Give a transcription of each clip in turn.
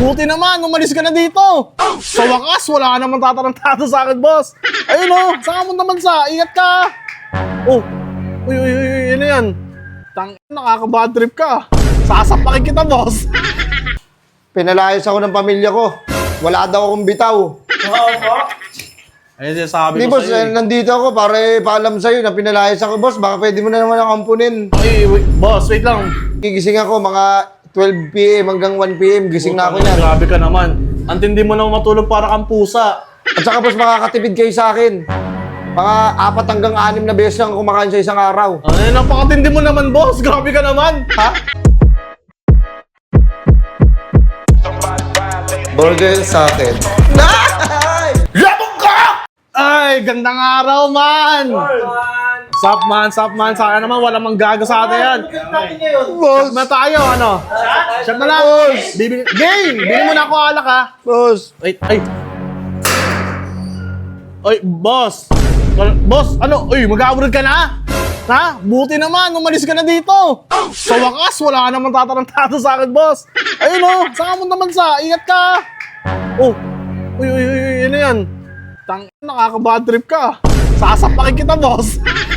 Buti naman, umalis ka na dito. Sa wakas, wala ka naman tatarantado sa akin, boss. Ayun oh, saan ka mo naman sa? Ingat ka. Oh, uy, uy, uy, uy, ano yan? Tang, nakaka-bad trip ka. Sasapakin kita, boss. Pinalayas ako ng pamilya ko. Wala daw akong bitaw. Ayun sabi Hindi ko boss, sa'yo. eh, nandito ako para paalam sa'yo na pinalayas ako. Boss, baka pwede mo na naman ako ampunin. Ay, wait, boss, wait lang. Gigising ako mga 12 p.m. hanggang 1 p.m. Gising na ako niyan. Grabe ka naman. Antindi mo na matulog para kang pusa. At saka boss, makakatipid kayo sa akin. Mga apat hanggang anim na beses lang kumakain sa isang araw. Ay, napakatindi mo naman, boss. Grabe ka naman. Ha? Burger sa akin. Labog ka! Ay, gandang araw, man! Sup, man, sup, man. Sana naman, wala mang gago sa atin yan. Boss! Na tayo, ano? Shot na lang. Bibili, game! Bili mo na ako alak, ha? Boss! Wait, ay. Ay, boss. Boss, ano? Uy, mag-abroad ka na? Ha? Buti naman, umalis ka na dito. Sa wakas, wala ka naman tatarantado sa akin, boss. Ayun oh, saan ka mo naman sa? Ingat ka. Oh, uy, uy, uy, uy, ano yan? Tang, nakaka-bad trip ka. Sasapakin kita, boss.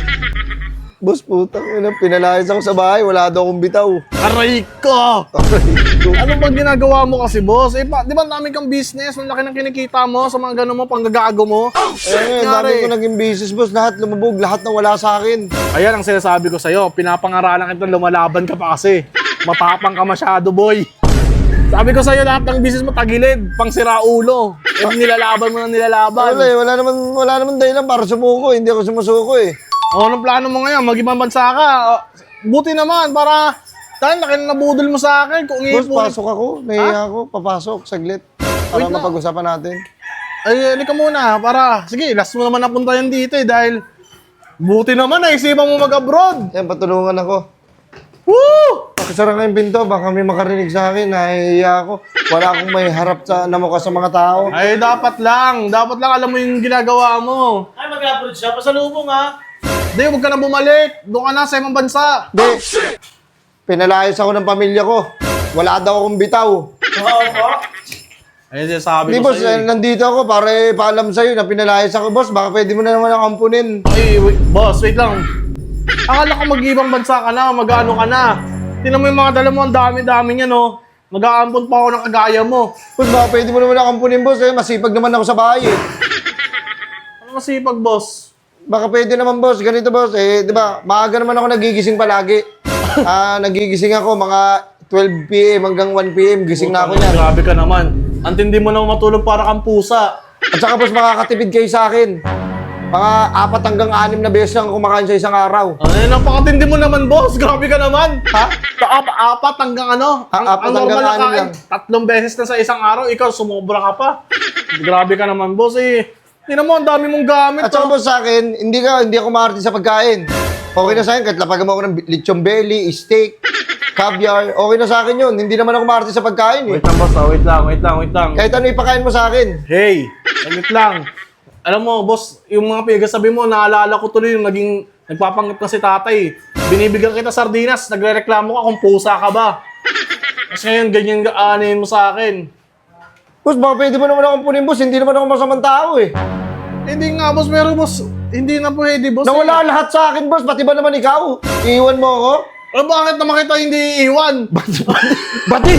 Boss, putang ina, pinalayas ako sa bahay. Wala daw akong bitaw. Aray ko! Ano bang ginagawa mo kasi, boss? Eh, pa, di ba namin kang business? Ang laki ng kinikita mo sa mga gano'n mo, panggagago mo. Eh, ang dami ko naging business, boss. Lahat lumubog. Lahat na wala sa akin. Ayan ang sinasabi ko sa'yo. Pinapangaralan kita lumalaban ka pa kasi. Matapang ka masyado, boy. Sabi ko sa'yo, lahat ng business mo tagilid. Pang sira ulo. Eh, nilalaban mo ng nilalaban. Wala eh, wala naman, wala naman dahilan para sumuko. Hindi ako sumusuko eh. O, anong plano mo ngayon? Mag-ibang bansa ka. O, buti naman, para... Dahil laki na nabudol mo sa akin. Kung Boss, iipon... pasok ako. Nahiya ako. Papasok, saglit. Para Wait lang. mapag-usapan natin. Ay, halika muna. Para... Sige, last mo naman napunta yan dito eh. Dahil... Buti naman, naisipan mo mag-abroad. Yan, patulungan ako. Woo! Pakisara nga yung pinto, baka may makarinig sa akin, nahihiya ako. Wala akong may harap sa namukha sa mga tao. Ay, dapat lang. Dapat lang alam mo yung ginagawa mo. Ay, mag-upload siya. Pasalubong ha. Di, huwag ka na bumalik. Doon ka na sa ibang bansa. Hindi, pinalayas ako ng pamilya ko. Wala daw akong bitaw. Ayun sabi Hindi ko boss, sa'yo. eh, nandito ako para paalam sa'yo na pinalayas ako. Boss, baka pwede mo na naman ako ampunin. Ay, wait, boss, wait lang. Akala ko mag-ibang bansa ka na, mag-ano ka na. Tingnan mo yung mga dala mo, ang dami-dami niya, no? Mag-aampon pa ako ng kagaya mo. Boss, baka pwede mo naman ako ampunin, boss. Eh, masipag naman ako sa bahay eh. Ano masipag, boss? Baka pwede naman, boss. Ganito, boss. Eh, di ba, maaga naman ako nagigising palagi. Ah, nagigising ako mga 12 p.m. hanggang 1 p.m. Gising na ako niyan. Grabe ka naman. Antindi mo na matulog para kang pusa. At saka, boss, makakatipid kayo sa akin. Mga apat hanggang anim na beses lang kumakain sa isang araw. Ay, napakatindi mo naman, boss. Grabe ka naman. Ha? Sa ap- apat hanggang ano? Ah, Ang, apat ang hanggang normal na anim kain, lang. tatlong beses na sa isang araw, ikaw sumobra ka pa. Grabe ka naman, boss. Eh, tingnan mo, ang dami mong gamit. At saka, oh. boss, sa akin, hindi ka, hindi ako maarte sa pagkain. Okay na sa akin, kahit lapagan mo ako ng lechon belly, steak, caviar, okay na sa akin yun. Hindi naman ako maarte sa pagkain eh. Wait lang, boss. ah. Wait lang, wait lang, wait lang. Kahit ano ipakain mo sa akin. Hey, saglit lang. Alam mo, boss, yung mga pinagsasabi mo, naalala ko tuloy yung naging nagpapanggap ka si tatay. Binibigyan kita sardinas, nagre-reklamo ka kung pusa ka ba. Kasi ngayon, ganyan aanin mo sa akin. Boss, baka pwede mo naman ako ampunin, boss. Hindi naman ako masamang tao eh. Hindi nga, boss, pero boss, hindi na pwede, boss. Nawala lahat sa akin, boss. Pati ba naman ikaw? Iiwan mo ako? Eh, bakit naman kita hindi iiwan? Bati!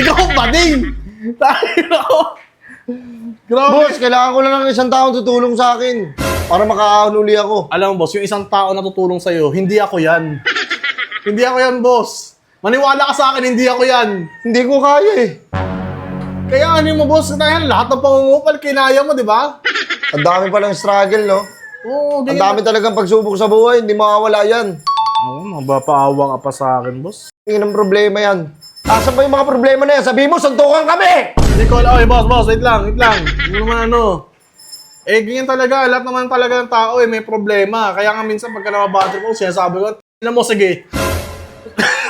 Ikaw, bading! Tayo ako. Grabe. boss, kailangan ko lang ng isang taong tutulong sa akin. Para makaahon uli ako. Alam mo, boss, yung isang tao na tutulong sa'yo, hindi ako yan. hindi ako yan, boss. Maniwala ka sa akin, hindi ako yan. Hindi ko kaya eh. Kaya ano mo, boss, dahil lahat ng pangungupal, kinaya mo, di ba? Ang dami palang struggle, no? Oo, Ang dami talagang pagsubok sa buhay. Hindi mawawala yan. Oo, mabapaawa ka pa sa akin, boss. Tingin ng problema yan. Asan ba yung mga problema na yan? Sabihin mo, suntukan kami! Hindi ko alam. Oy, boss, boss, wait lang, wait lang. Hindi naman ano. Eh, ganyan talaga. Lahat naman talaga ng tao, eh, may problema. Kaya nga minsan, pagka nababad trip ako, sinasabi ko, tignan mo, sige.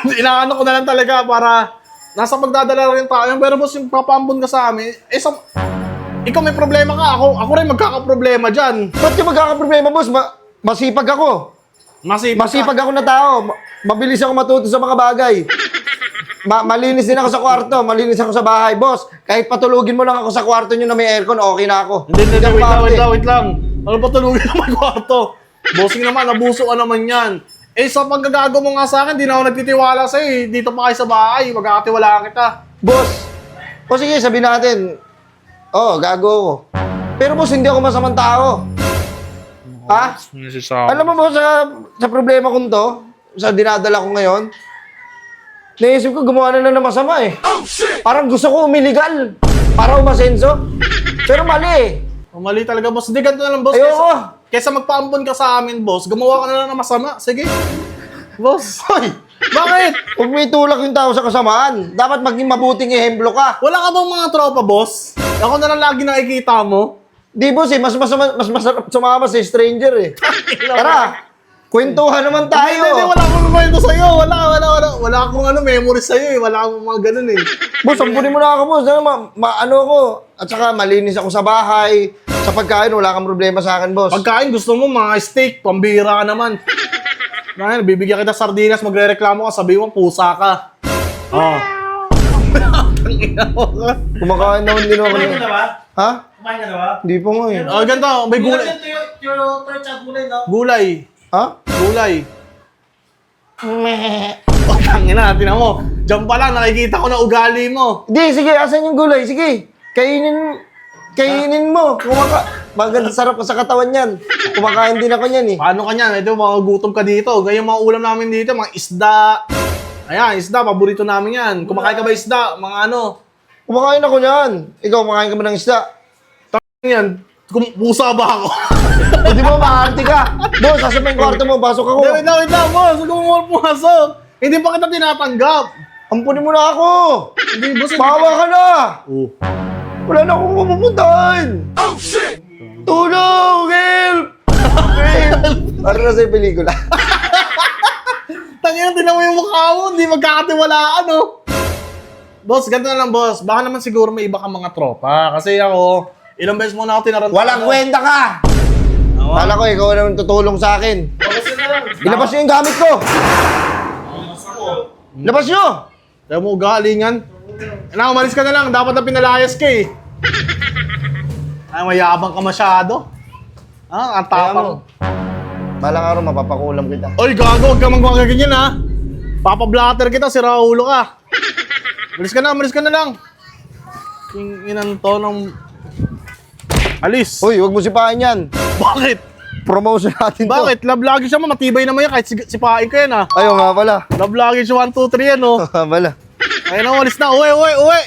Inaano ko na lang talaga para nasa pagdadala rin yun. Pero boss, yung papaambon ka sa amin, eh, sa, ikaw may problema ka. Ako, ako rin magkakaproblema dyan. Ba't yung magkakaproblema, boss? Ma- masipag ako. Masipag, Masipag ako na tao. Ma- mabilis ako matuto sa mga bagay. Ma- malinis din ako sa kwarto, malinis ako sa bahay. Boss, kahit patulugin mo lang ako sa kwarto nyo na may aircon, okay na ako. Hindi, hindi, ako wait lang, maarte. wait lang, wait lang. Ano tulugin naman kwarto? Bossing naman, nabuso ka naman yan. Eh, sa paggagago mo nga sa akin, di na ako nagtitiwala sa'yo eh. Dito pa kayo sa bahay, magkakatiwalaan kita. Boss, o sige, sabihin natin, oh, gago ako. Pero boss, hindi ako masamang tao. Ha? Alam mo ba sa, sa problema kong to, sa dinadala ko ngayon, naisip ko gumawa na lang ng masama eh. Parang gusto ko umiligal para umasenso. Pero mali eh. Oh, mali talaga, boss. Hindi, ganito na lang, boss. Ayoko. Kesa, magpaampon ka sa amin, boss, gumawa ka na lang ng masama. Sige. Boss. Hoy, Bakit? huwag mo itulak yung tao sa kasamaan. Dapat maging mabuting ehemplo ka. Wala ka bang mga tropa, boss? Ako na lang lagi nakikita mo. Di boss eh, mas, mas, mas masarap sumama sa stranger eh. Tara, kwentuhan naman tayo. Hindi, hindi, wala akong kwento sa'yo. Wala, wala, wala. Wala akong ano, memory sa'yo eh. Wala akong mga ganun eh. Boss, ampunin mo na ako, boss. Ano, ma, ma- ano ako? At saka malinis ako sa bahay. Sa pagkain, wala kang problema sa akin, boss. Pagkain, gusto mo mga steak, pambira ka naman. Ngayon, bibigyan kita sardinas, magre-reklamo ka, sabi mo, pusa ka. Oh. Kumakain naman din ako. Kumain ka na ba? Ha? Kumain ka na ba? Hindi pa nga eh. Oh, ganito, may gulay. Yung yung yung chat mo na yun, no? Gulay. Ha? Gulay. Oh, tangina, tinan mo. Diyan pa lang, nakikita ko na ugali mo. Hindi, sige, asan yung gulay? Sige, kainin, kainin mo. Kumaka, maganda sarap sa katawan yan. Kumakain din ako niyan eh. Paano ka niyan? Ito, mga gutom ka dito. Ganyan mga ulam namin dito, mga isda. Ayan, isda, paborito namin yan. Kumakain ka ba isda? Mga ano? Kumakain ako niyan. Ikaw, kumakain ka ba ng isda? Yan, kum- pusa ba ako? O di ba, maarte ka? Boss, asa pa yung kwarto mo? Pasok ako. Wait lang, wait lang, boss. Huwag mo pumasok. Hindi pa kita tinatanggap. Ampunin mo na ako. Hindi, boss. Bawa ka na. Oh. Wala na akong mapupuntahan. Oh, shit! Tulong! Help! Help! Para na sa pelikula. Tangina, tinan mo yung mukha mo. Hindi magkakatiwalaan, no? Boss, ganito na lang, boss. Baka naman siguro may iba kang mga tropa. Kasi ako, ilang beses mo na ako tinaranta. Walang kwenta ka! Kala ko, ikaw naman tutulong sa akin. Ilabas niyo yung gamit ko! Labas niyo! Kaya mo galingan. Na, umalis ka na lang. Dapat na pinalayas ka eh. Ay, mayabang ka masyado. Ah, ang tapang. Balang araw, mapapakulam kita. Oy, gago, huwag ka magmamagay ganyan ha. Papablatter kita, si Raulo ka. Malis ka na, malis ka na lang. Yung inan to ng... Alis. Uy, huwag mo sipahin yan. Bakit? Promotion natin to. Bakit? Love luggage naman, matibay naman yan kahit si- sipain ka yan ha. Ayaw nga pala. Love luggage 1, 2, 3 yan oh. Wala. Ayun na, walis na. Uwi, uwi, uwi.